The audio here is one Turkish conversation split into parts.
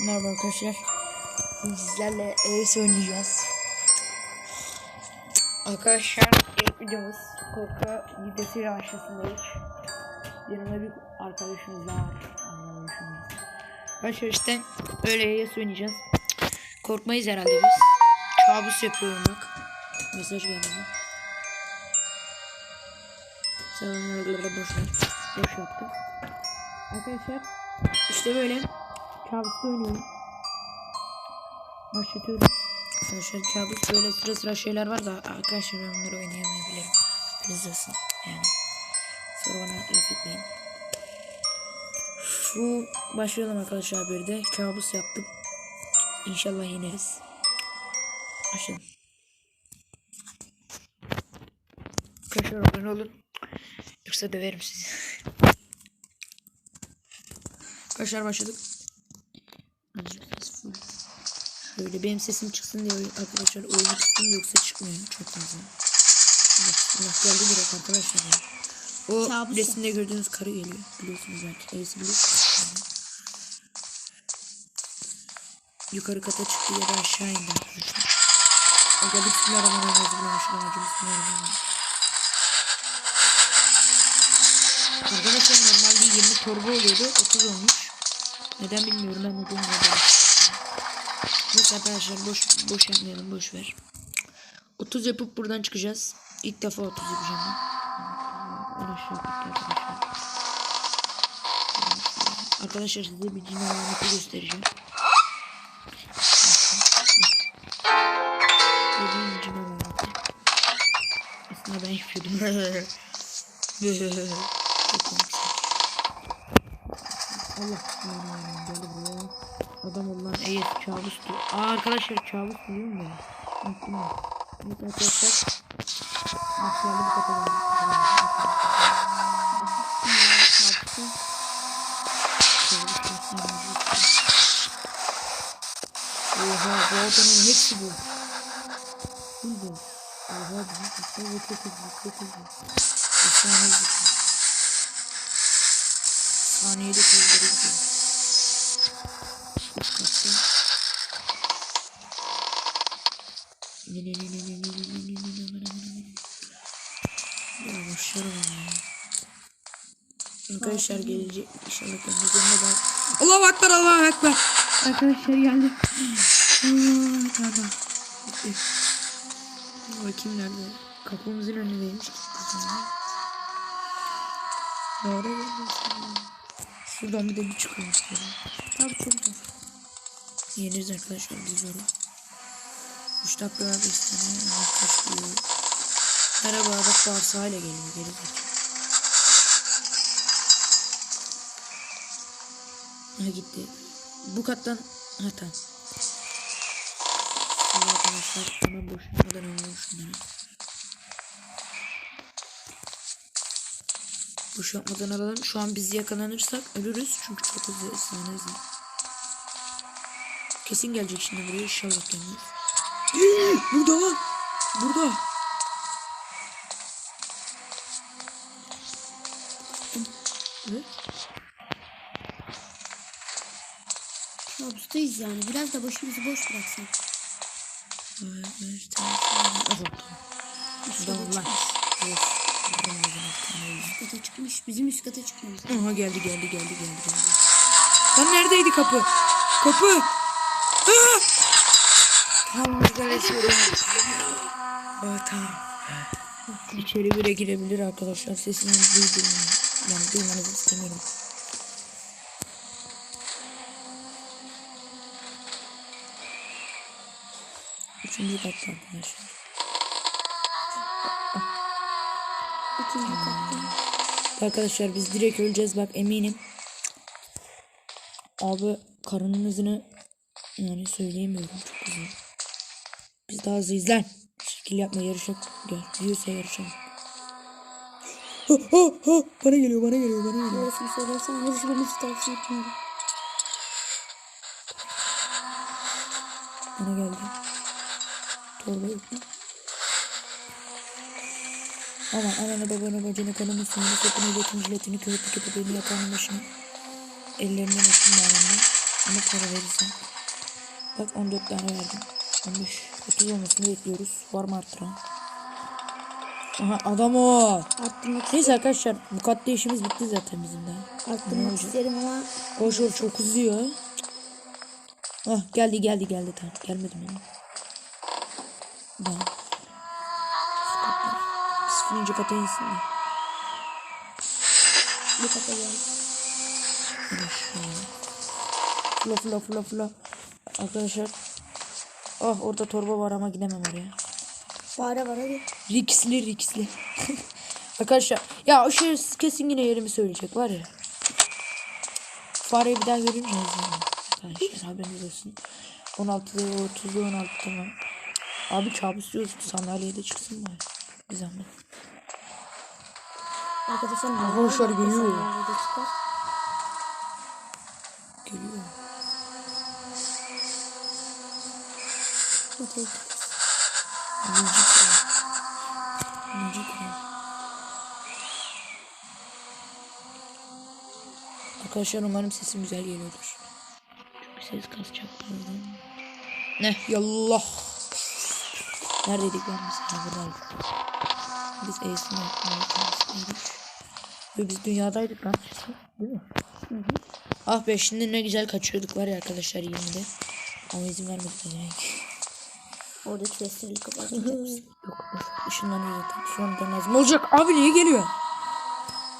Merhaba arkadaşlar. Sizlerle Ace oynayacağız. Arkadaşlar ilk videomuz korku videosuyla aşağısındayız. Yanımda bir arkadaşımız var. Arkadaşımız. Arkadaşlar işte öyle Ace oynayacağız. Korkmayız herhalde biz. Kabus yapıyorum bak. Mesaj geldi. Selamünaleyküm boş ver. Boş yaptım. Arkadaşlar işte böyle kabusta oynuyorum. Başlatıyorum. Arkadaşlar kabus böyle sıra sıra şeyler var da arkadaşlar ben bunları oynayamayabilirim. Bilirsin yani. Sonra bana laf etmeyin. Şu başlayalım arkadaşlar bir de kabus yaptım. İnşallah yeneriz. Başlayalım. Arkadaşlar abone olun. Yoksa döverim sizi. Arkadaşlar başladık. Şöyle benim sesim çıksın diye arkadaşlar oyunu kıstım yoksa çıkmıyor çok. Bak, Allah geldi direkt arkadaşlar. O Kabus resimde gördüğünüz karı geliyor. Biliyorsunuz belki. Ace biliyorsunuz. Yukarı kata çıktı ya da aşağı indi arkadaşlar. Aga bismillahirrahmanirrahim. Bismillahirrahmanirrahim. Arkadaşlar normalde 20 torba oluyordu. 30 olmuş. Neden bilmiyorum ben de bilmiyorum. Neyse arkadaşlar boş boş yapmayalım boş ver. 30 yapıp buradan çıkacağız. İlk defa 30 yapacağım ben. Arkadaşlar. Size bir cin alameti göstereceğim. Dediğim cin alameti. Aslında ben yapıyordum. Çok komiksin. Allah bismillahirrahmanirrahim. Gel buraya. Adam olan evet kabustu. Aa arkadaşlar kabus biliyor musun? Unuttum ya. Evet arkadaşlar. Başlayalım bu kadar. Oha bu adamın hepsi bu. Bu bu. Oha bu. Hatta bu çok hızlı çok hızlı. Efsane hızlı. Saniyede kaldırır gidiyor. Ya başlarım ya. Arkadaşlar gelecek inşallah kendinize bak. Allahu Ekber Allahu Ekber. Arkadaşlar geldi. Allah. Gitti. Bakayım nerede? Kapımızın önündeymiş. Geldi? Şuradan bir de bir çıkıyor. Tabii çok zor. Yeniriz arkadaşlar biz zoru. 3 dakika 5 tane kaçıyor. Merhaba bak bağırsağıyla geliyor geri. Ha gitti. Bu kattan ha tamam. Şimdi arkadaşlar hemen boşaltmadan alalım şunları. Boşaltmadan alalım. Şu an biz yakalanırsak ölürüz. Çünkü çok hızlı ıslanır hızlı. Kesin gelecek şimdi buraya. İnşallah gelmez. Burada lan. Burada. Evet. Kabustayız yani. Biraz da başımızı boş bıraksan. Evet, Tamam lan. çıkmış. Evet. Üst kata çıkmış. Bizim üst kata çıkmamız. Aha geldi geldi geldi geldi geldi. Lan neredeydi kapı? Kapı. Tamam güzel esiyorum. Oh, tamam. İçeri bile girebilir arkadaşlar. Sesini duydum. Yani duymanızı istemiyorum. Üçüncü katta arkadaşlar. İkinci katta. Arkadaşlar biz direkt öleceğiz bak eminim. Abi karının hızını yani söyleyemiyorum çok hızlı. Biz daha hızlıyız lan. Şekil yapma yarışak. Diyorsa yarışalım. Ha, ha, ha. Bana geliyor bana geliyor bana geliyor. Doğrusunu söylersen yarışmamızı tavsiye etmiyorum. Bana geldi. Torba yok mu? Aman ananı babanı bacını kanını suyunu sopunu götünü jiletini köpek köpeğini yakanın başını. Ellerinden öpün bağlamını. Ama para verirsen. Bak 14 tane verdim. 15, 30 olmasını bekliyoruz. Var mı artıran? Aha adam o. Arttırmak, Neyse arkadaşlar bu katta işimiz bitti zaten bizim de. Arttırmak isterim ama Koş koş çok uzuyor. Ah geldi geldi geldi tamam. Gelmedi mi? Tamam. Sıfırıncı kata insin de. bir kata geldi. Fula fula fula fula. Arkadaşlar. Ah orada torba var ama gidemem oraya. Fare var hadi. Riksli riksli. Arkadaşlar ya o şerefsiz kesin yine yerimi söyleyecek var ya. Fareyi bir daha görünce. Arkadaşlar haberiniz olsun. 16'da 30'da 16 tamam. Abi kabus diyoruz sandalyeye de çıksın bari. Bir zahmet. Arkadaşlar ne Hadi. Müzik var. Müzik var. Arkadaşlar umarım sesim güzel geliyordur. Çünkü ses kasacak birazdan. Ne? Yallah. Neredeydik lan biz? Ha buradaydık. Biz Ace'in yapmaydık. Ve biz dünyadaydık lan. Değil mi? Ah be şimdi ne güzel kaçıyorduk var ya arkadaşlar 20'de. Ama izin vermedik direkt. Oradaki sesleri kapatacak mısın? Yok dur. Işınlanıyor zaten. Lazım olacak. Abi niye geliyor?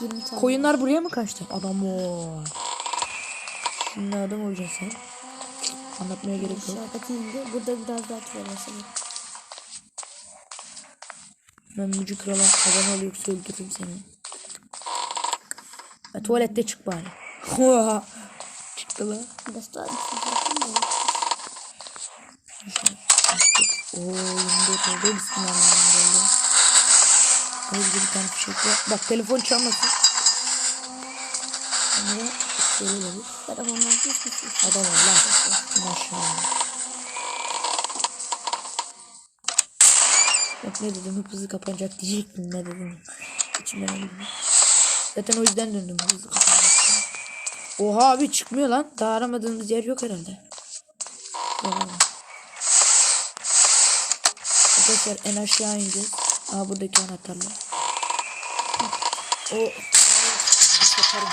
20 tane. Koyunlar buraya mı kaçtı? Adam o. Şimdi adam olacaksın sen. Anlatmaya gerek yok. Aşağıdaki indi. Burada biraz daha başladı. Ben mücü krala abone ol yoksa öldürürüm seni. Ya, tuvalette çık bari. Çıktı la. Biraz daha. Oo 24 oldu. Bismillahirrahmanirrahim. Öyle bir tane fişek var. Bak telefon çalmasın. Ama şöyle olur. Telefondan düşmüşsün. Adam Allah. Maşallah. Bak ne dedim hep hızlı kapanacak diyecektim ne dedim. İçimden bir- Zaten o yüzden döndüm hızlı kapanacak. Oha abi çıkmıyor lan. Daha aramadığımız yer yok herhalde. Tamam. Arkadaşlar en aşağı ineceğiz. Aa buradaki anahtarlar. O satarım.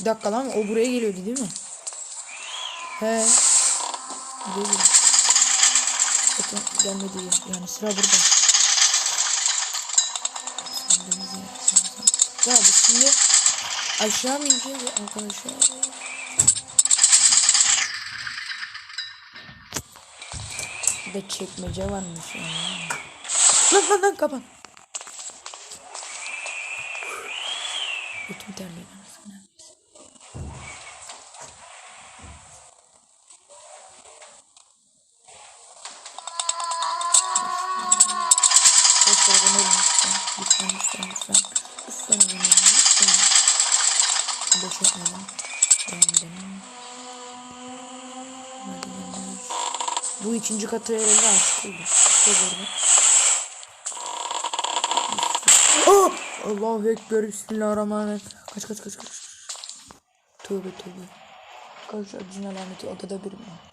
Bir dakika lan o buraya geliyordu değil mi? He. Buraya. Zaten gelmedi ya. Yani sıra burada. Ya biz şimdi aşağı mı ineceğiz arkadaşlar? Bir de çekmece varmış yani. Lan lan lan kapan. Götüm terliyor Bu ikinci katı herhalde oldu. İşte burada. Oh! Allahu Ekber Bismillahirrahmanirrahim. Kaç kaç kaç kaç. Tövbe tövbe. Arkadaşlar cin alameti odada bir mi?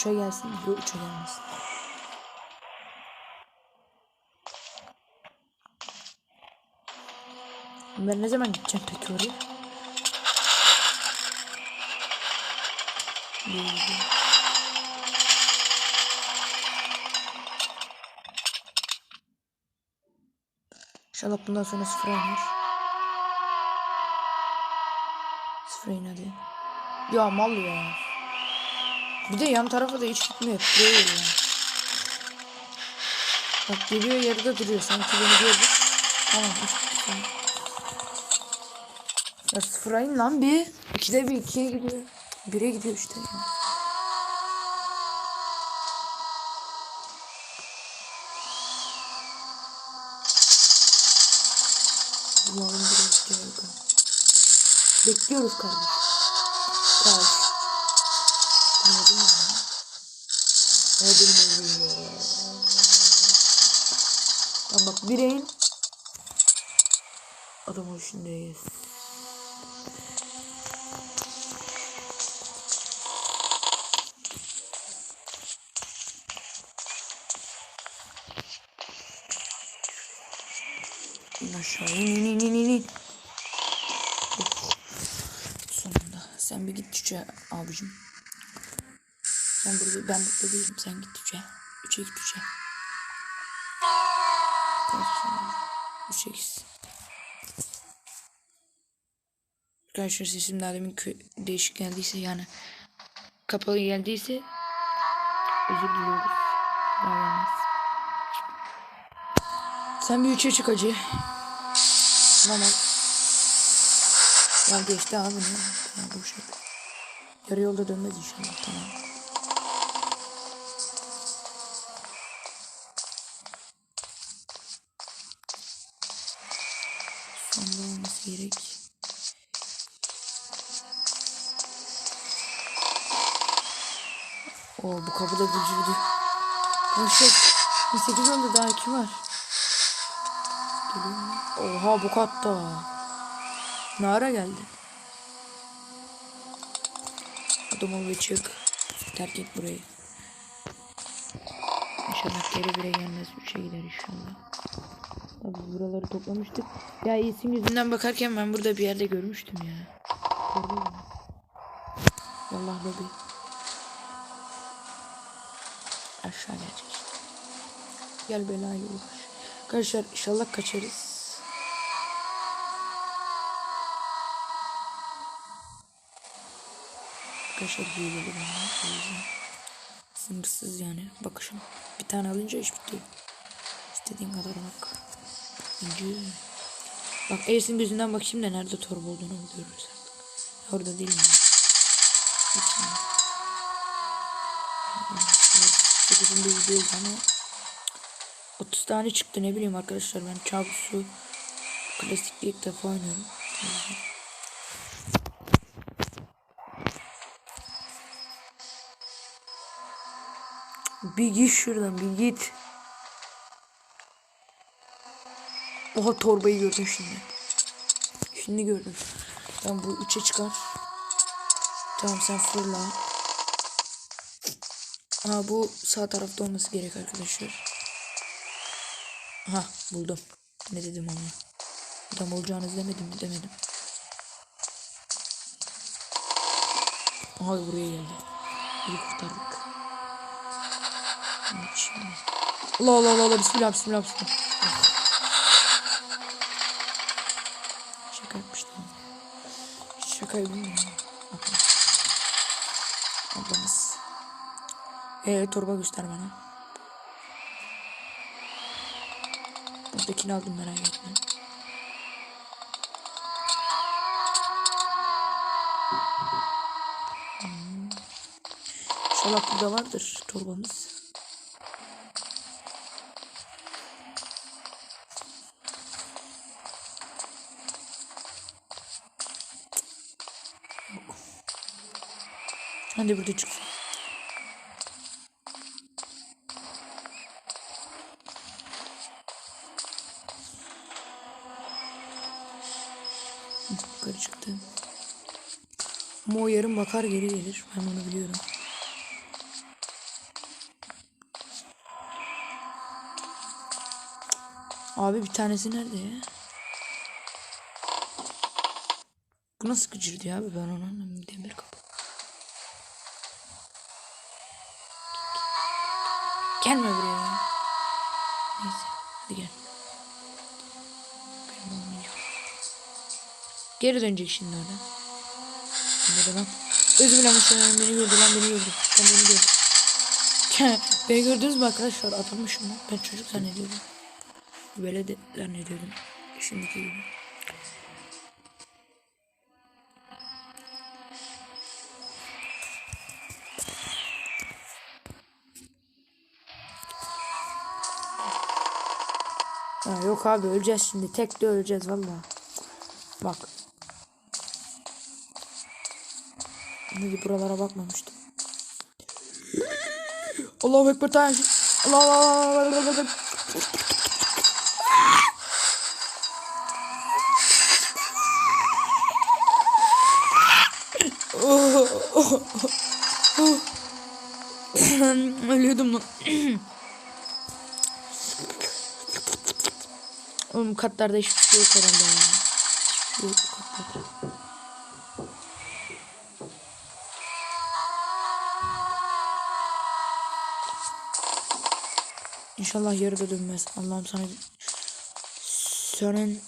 3'e gelsin. Yok 3'e gelmesin. Ben ne zaman gideceğim peki oraya? İnşallah bundan sonra sıfır olmuş. Sıfır inadı. Ya mal ya. Bir de yan tarafa da hiç gitmiyor. Değil yani. Bak geliyor yarıda duruyor. Sanki beni gördü. Tamam. tamam. Ya sıfıra in lan bir. İkide bir ikiye gidiyor. Bire gidiyor işte. Yani. Allah'ım biraz geldi. Bekliyoruz kardeşim. Kardeşim. Mı? Lan bak bireyin adam hoşundayız. Aşağı in in in in in. Sonunda sen bir git üçe abicim. Sen burada ben burada değilim sen git üçe. Üçe git üçe. Üçe gitsin. Arkadaşlar sesim daha demin değişik geldiyse yani kapalı geldiyse özür diliyoruz. Gelmez. Sen bir üçe çık acı. Tamam. Ya geçti abi ne? Tamam boş. Yarı yolda dönmez inşallah tamam. Oo bu kapı da gücüydü. Koşuk. 28 oldu daha iki var. Oha bu katta. Ne ara geldi? Adam ol çık. Terk et burayı. İnşallah geri bire gelmez. Üçe gider inşallah. Tabii buraları toplamıştık. Ya isim yüzünden bakarken ben burada bir yerde görmüştüm ya. Vallahi lobi. Aşağı gelecek. Gel belayı uğraş. Arkadaşlar inşallah kaçarız. Arkadaşlar. O yüzden Sınırsız yani bakışım. Bir tane alınca iş bitti. İstediğin kadar bak. İnce. Bak Eris'in gözünden bakayım da nerede torba olduğunu buluyoruz artık. Orada değil mi? Hiç mi? 8'inde video oldu ama 30 tane çıktı ne bileyim arkadaşlar ben Çavus'u klasikli ilk defa oynuyorum. Bir git şuradan bir git. Oha torbayı gördüm şimdi. Şimdi gördüm. Tamam bu üçe çıkar. Tamam sen fırla. Ha bu sağ tarafta olması gerek arkadaşlar. Ha buldum. Ne dedim ama. Adam olacağınız demedim demedim. Aha buraya geldi. İyi kurtardık. Evet şimdi. Allah Allah Allah Allah bismillah bismillah bismillah. Ah. Şaka yapmıştım. Bilmiyorum. Bakın. Ablamız. Ee torba göster bana. Buradakini aldım merak etme. Hmm. İnşallah burada vardır torbamız. Hadi burada çıksın. Yukarı çıktı. Ama o yarım bakar geri gelir. Ben onu biliyorum. Abi bir tanesi nerede ya? Bu nasıl gıcırdı abi ben onu anlamadım. Demir kapı. Geri dönecek şimdi orada. Nerede lan? Dilerim beni gördü lan beni gördü. Ben beni gördü. beni gördünüz mü arkadaşlar? Atılmışım lan. Ben çocuk zannediyordum. Böyle de zannediyordum. Şimdiki gibi. Ha, yok abi öleceğiz şimdi. Tek de öleceğiz valla. Bak. Neydi buralara bakmamıştım. Allahu Ekber Tayyip. Allah Allah Allah Allah. Ölüyordum lan. Oğlum katlarda hiçbir şey yok herhalde ya. Hiçbir şey yok katlarda. İnşallah yarıda dönmez. Allah'ım sana senin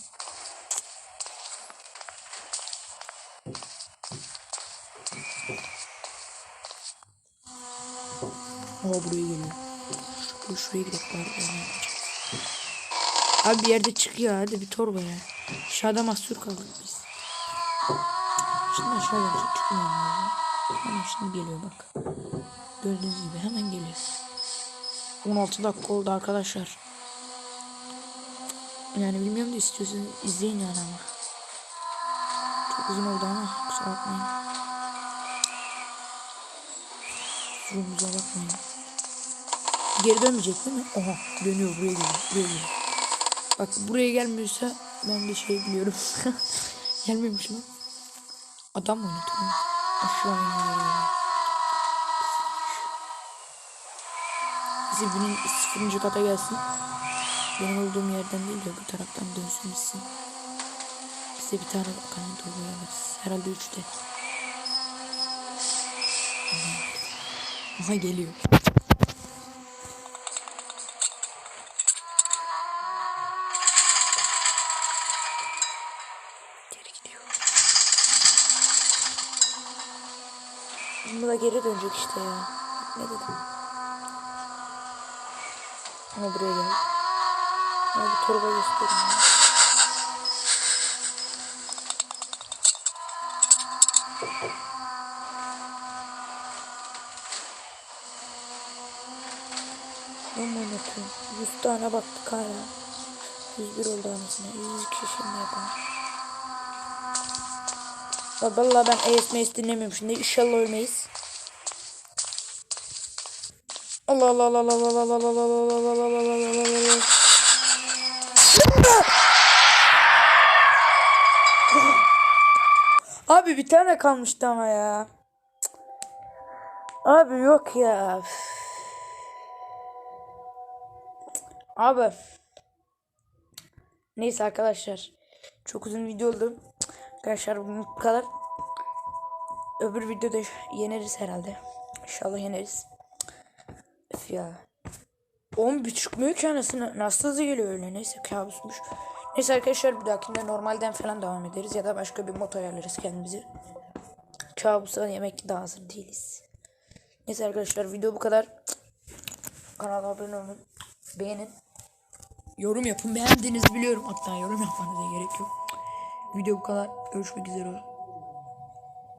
Oha buraya geliyor. Şu, şuraya gidelim bari. yapacağız. Abi bir yerde çıkıyor hadi bir torba ya. Aşağıda mahsur kaldık biz. Şimdi aşağı gelecek çıkmıyor. Hemen şimdi geliyor bak. Gördüğünüz gibi hemen geliyor. 16 dakika oldu arkadaşlar. Yani bilmiyorum da istiyorsanız izleyin yani ama. Çok uzun oldu ama kusura bakmayın. Kusurumuza bakmayın. Geri dönmeyecek değil mi? Oha dönüyor buraya geliyor. Buraya. Bak buraya gelmiyorsa ben bir şey biliyorum. Gelmiyormuş lan. Adam mı oynatıyor? Aşağı iniyor. Bizi bunun sıfırıncı kata gelsin. Benim olduğum yerden değil de bu taraftan dönsün gitsin. Bize bir tane kanal torbayı alırız. Herhalde üçte. Aha. Geliyor. Bu da geri dönecek işte ya. Ne dedim? Ama buraya gel. Ya bir torba göstereyim ya. Ben mi unutuyorum? 100 tane baktık hala. 101 oldu anasını. 100 kişi şimdi yapalım. Ya Vallahi ben ASMS dinlemiyorum şimdi. İnşallah ölmeyiz. Allah Allah Allah Allah Allah Allah Allah Allah Allah Allah Allah Allah Abi bir tane kalmıştı ama ya. Abi yok ya. Abi. Neyse arkadaşlar. Çok uzun video oldu. Arkadaşlar bu kadar. Öbür videoda yeneriz herhalde. İnşallah yeneriz. Ya. 10 buçuk mu ki anasını nasıl hızlı geliyor öyle neyse kabusmuş. Neyse arkadaşlar bir dahakinde normalden falan devam ederiz ya da başka bir mod ayarlarız kendimizi. Kabusa yemek daha hazır değiliz. Neyse arkadaşlar video bu kadar. Kanala abone olun. Beğenin. Yorum yapın. Beğendiğinizi biliyorum. Hatta yorum yapmanıza gerek yok. Video bu kadar. Görüşmek üzere.